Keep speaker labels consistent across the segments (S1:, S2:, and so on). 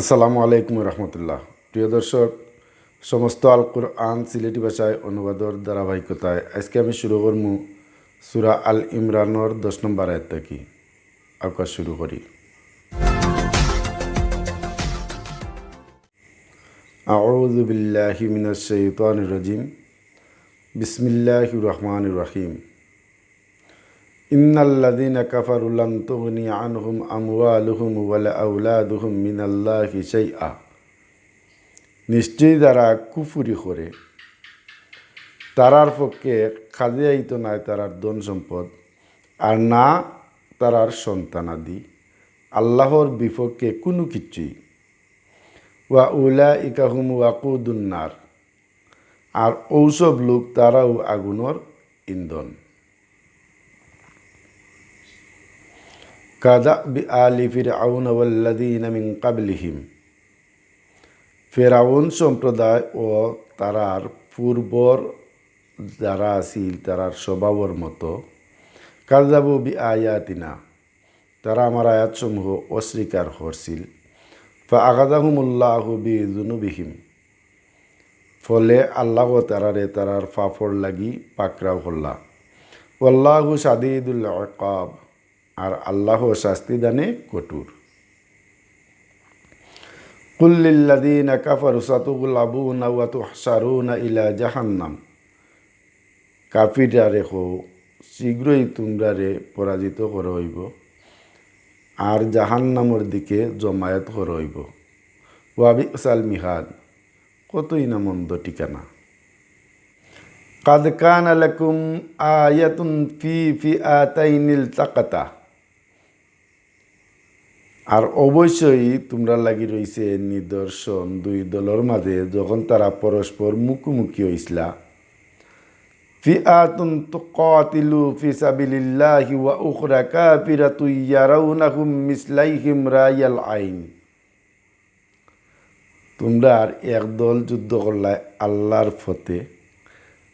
S1: আসসালামু আলাইকুম রহমতুল্লাহ। প্রিয় দর্শক, সমস্ত আল কোরআন সিলেটি ভাষায় অনুবাদর ধারাবাহিকতায় আজকে আমি শুরু করমু সুরা আল ইমরানর দশ নম্বর আয়াত থাকি। আকাশ শুরু করি। আউযু বিল্লাহি মিনাশ শাইতানির রাজিম। বিসমিল্লাহির রহমানির রহিম। ইন্নাল্লাযীনা কাফারু লান তুগনি আনহুম আমওয়ালুহুম ওয়ালা আওলাদুহুম মিনাল্লাহি শাইআ। নিশ্চয়ই যারা কুফুরি করে, তারার পক্ষে কাজে আইত নাই তারার ধন সম্পদ, আর না তারার সন্তানাদি। আল্লাহর বিপক্ষে কোনো কিছুই। ওয়া উলা ইকাহুম ওয়াকুদুন্নার আর ঔসব লোক তারাও আগুনের ইন্ধন। কাদা আলি ফিরআউন ওয়াল্লাযীনা মিন ক্বাবলিহিম ফেরাউন সম্প্রদায় ও তারার পূর্বর যারা আছিল, তারার স্বভাবর মতো কাজাবু বি আয়াতিনা তারা আমার আয়াতসমূহ অস্বীকার করছিল। আগাদাহুমুল্লাহ বি জুনুবিহিম ফলে আল্লাহ তারারে তারার ফাফড় লাগি পাকরাও হল্লা ওল্লাহু সাদিদুল আকাব আর আল্লাহ শাস্তি দানে কঠোর। কুল্লিল্লাদিনা কাফারু সাতুগুলাবুনা ওয়া তুহসারুনা ইলা জাহান্নাম। কাফিরা রেখো শীঘ্রই তোমরারে পরাজিত করা হইব আর জাহান্নামর দিকে জমায়েত করা হইব। ওয়াবি সাল মিহাদ, কতই না মন্দ ঠিকানা। কাদ কান লাকুম আয়াতুন ফি ফি আতাইনিল তাকাতা। আর অবশ্যই তোমরা লাগি রইছে নিদর্শন দুই দলের মাঝে, যখন তারা পরস্পর মুখোমুখি হইসলা। ফি আতুন তুকাতিলু ফি সাবিলিল্লাহি ওয়া উখরা কাফিরাতু ইয়ারাউনাহুম মিসলাইহিম রায়াল আইন। তোমরা আর এক দল যুদ্ধ করলাই আল্লাহর ফতে,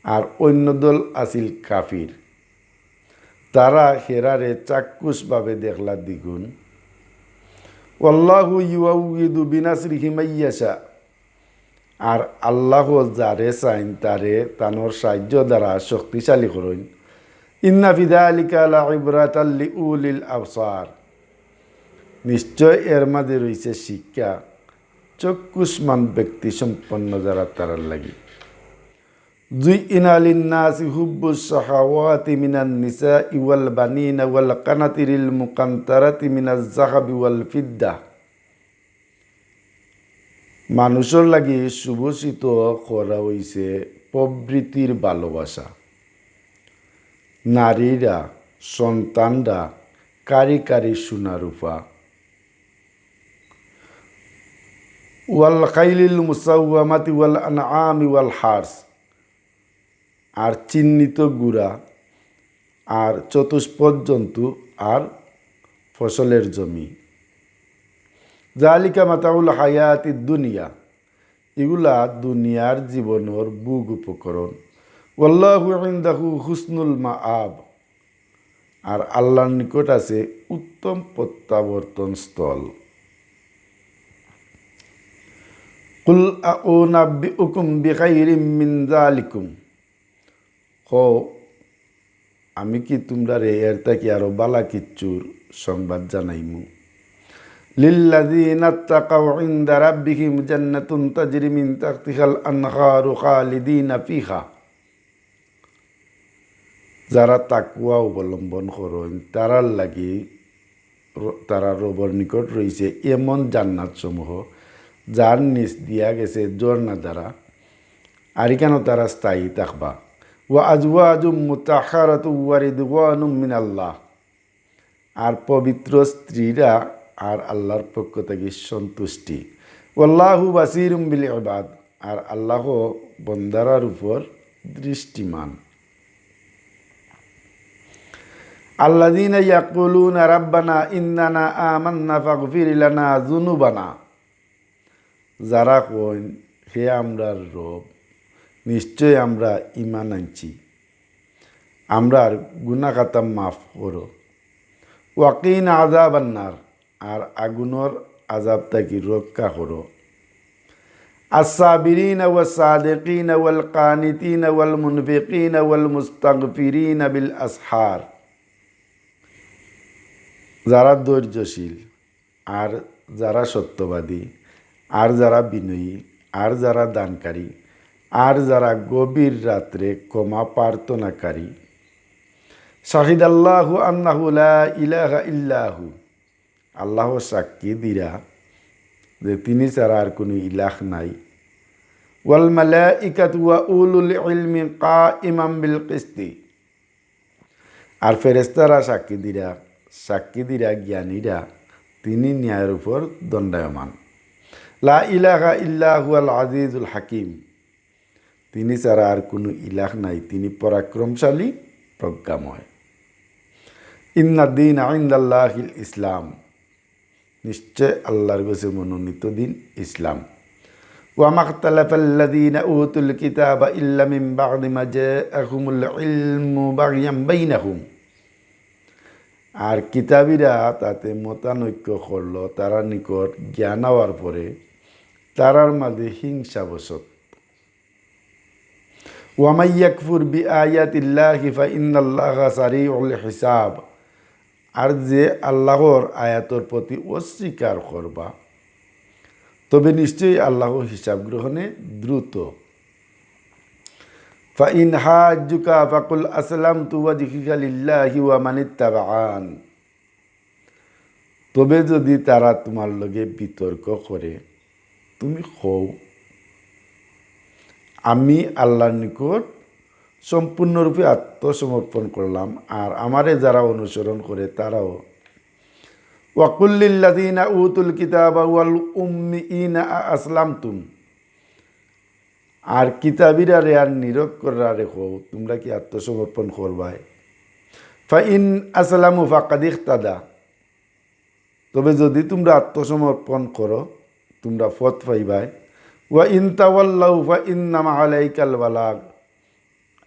S1: আর অন্য দল আছিল কাফির। তারা হেরারে চাক্ষুষভাবে দেখলা দ্বিগুণ। ওল্লাহু ইউদু বিনাসরিহি মাইয়াশা। আর আল্লাহ যারে চাইন, তারে তানোর সাহায্য দ্বারা শক্তিশালী করইন ইন্না ফিদা আলিকা আলা ইবরাত আল্লি উলিল আবসার। নিশ্চয় এর মাঝে রয়েছে শিক্ষা, চক্ষুষ্মান ব্যক্তি সম্পন্ন যারা তারার লাগি। زين للناس حب الشهوات من النساء والبنين والقناطر المقنطرة من الذهب والفضة মানুষের লাগি শুভসিত করা হইছে প্রবৃত্তির ভালোবাসা নারীরা সন্তানরা কারি কারি সোনারূপা ওয়াল খাইলিল মুসাউমাতি ওয়াল আনআমি ওয়াল হার্স আর চিহ্নিত গুড়া, আর চতুষ্পদ জন্তু, আর ফসলের জমি। জালিকা মাতাউল হায়াতি দুনিয়া, এগুলা দুনিয়ার জীবনের বুগ উপকরণ। ওল্লাহু হুসনুল মা আব আর আল্লাহর নিকট আছে উত্তম প্রত্যাবর্তন স্থল। কুল আ নাব্বি উকুম বিখাইরিম মিন জালিকুম হ আমি কি তোমরা রে এর তাকি আরও বালা কিচ্ছুর সংবাদ জানাইমু? লিল্লাযীনা তাকাউ ইনদা রাব্বিহিম জান্নাতুন তাজরি মিন তাহতিহাল আনহারু খালিদিনা ফিহা। যারা তাকুয়া অবলম্বন করেন, তারার লাগি তারা রবর নিকট রয়েছে এমন জান্নাত সমূহ যার নিচ দিয়া গেছে ঝর্ণা দ্বারা আর কেন তারা স্থায়ী থাকবা। ওয়া আজওয়াজুম মুতাহারাতু ওয়া রিদওয়ানুম মিনাল্লাহ। আর পবিত্র স্ত্রীরা আর আল্লাহর পক্ষ থেকে সন্তুষ্টি। ওল্লাহু বাসিরুম বিল ইবাদ। আর আল্লাহ বন্দারার উপর দৃষ্টিমান। আল্লাযীনা ইয়াকুলুনা রাব্বানা ইন্নানা আমান্না ফাগফির লানা যুনুবানা। যারা কইন, হে আমরার রব নিশ্চয় আমরা ইমান আনছি আমরা আর গুণাখাতা মাফ করো ওয়াকিন আজাব আন্নার আর আগুনের আজাব তাকি রক্ষা করো الصابرين والصادقين والقانتين والمنفقين والمستغفرين بالأسحار যারা ধৈর্যশীল আর যারা সত্যবাদী আর যারা বিনয়ী আর যারা দানকারী আর যারা গভীর রাত্রে ক্ষমা প্রার্থনাকারী, শাহিদ আল্লাহু আন্নাহু লা ইলাহা ইল্লাহু আল্লাহ সাক্ষী দিরা যে তিনি ছাড়া আর কোনো ইলাহ নাই। ওয়াল মালাইকাতু ওয়া উলুল ইলমি কাইমাম বিল কিস্তি। আর ফেরেস্তারা সাক্ষী দিরা সাক্ষী দিরা, জ্ঞানীরা তিনি ন্যায়ের উপর দণ্ডায়মান। লা ইলাহা ইল্লাহু আল আজিজুল হাকিম। তিনি ছাড়া আর কোনো ইলাহ নাই তিনি পরাক্রমশালী প্রজ্ঞাময় ইন্নাদ্দিন আইন্দাল্লাহিল ইসলাম নিশ্চয় আল্লাহর কাছে মনোনীত দিন ইসলাম وما اختلف الذين أوتوا الكتاب إلا من بعد ما جاءهم العلم بغيا بينهم আর কিতাবীরা তাতে মতানৈক্য করল তারা নিকট জ্ঞান হওয়ার পরে তারার মাঝে হিংসাবশত ওয়ামাইয়াকফুর বি আয়াতিল্লাহি ফা ইন্নাল্লাহা সারিউল হিসাব। আর যে আল্লাহর আয়াতর প্রতি অস্বীকার করবা, তবে নিশ্চয়ই আল্লাহ হিসাব গ্রহণে দ্রুত। ফাইন হাজুকা ফাকুল আসলাম তুয়াজিকা লিল্লাহি ওয়া মানিত্তাবাআন তবে যদি তারা তোমার লগে বিতর্ক করে, তুমি হও আমি আল্লাহর নিকট সম্পূর্ণরূপে আত্মসমর্পণ করলাম, আর আমারে যারা অনুসরণ করে তারাও। ওয়াকুল্লিল্লাদিনা উতুল কিতাব ওয়াল উম্মিইনা আসলাম তুম আর কিতাবিরা রে আর নিরক্ষররা রেখো, তোমরা কি আত্মসমর্পণ করবাই? ফা ইন আসলামু ফাকাদিক তাদা তবে যদি তোমরা আত্মসমর্পণ করো, তোমরা ফত পাইবাই। ওয়া ইন তাওয়াল্লাউ ফা ইন্নামা আলাইকাল বালাগ।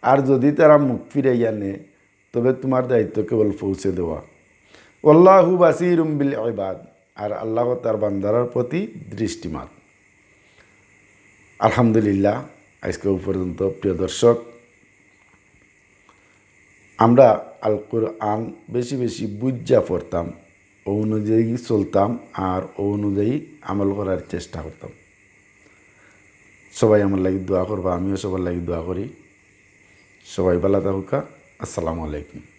S1: আর যদি তারা মুখ ফিরে জানে তবে তোমার দায়িত্ব কেবল পৌঁছে দেওয়া। আল্লাহু বাসিরুম বিল ইবাদ। আর আল্লাহ তার বান্দারার প্রতি দৃষ্টিমান। আলহামদুলিল্লাহ, আজকে পর্যন্ত প্রিয় দর্শক, আমরা আল কোরআন বেশি বেশি বুঝা পড়তাম, অনুযায়ী চলতাম, আর অনুযায়ী আমল করার চেষ্টা করতাম। সবাই আমার লাগি দোয়া করবা, আমিও সবার লাগি দোয়া করি। সবাই ভালো থাকুকা, আসসালামু আলাইকুম।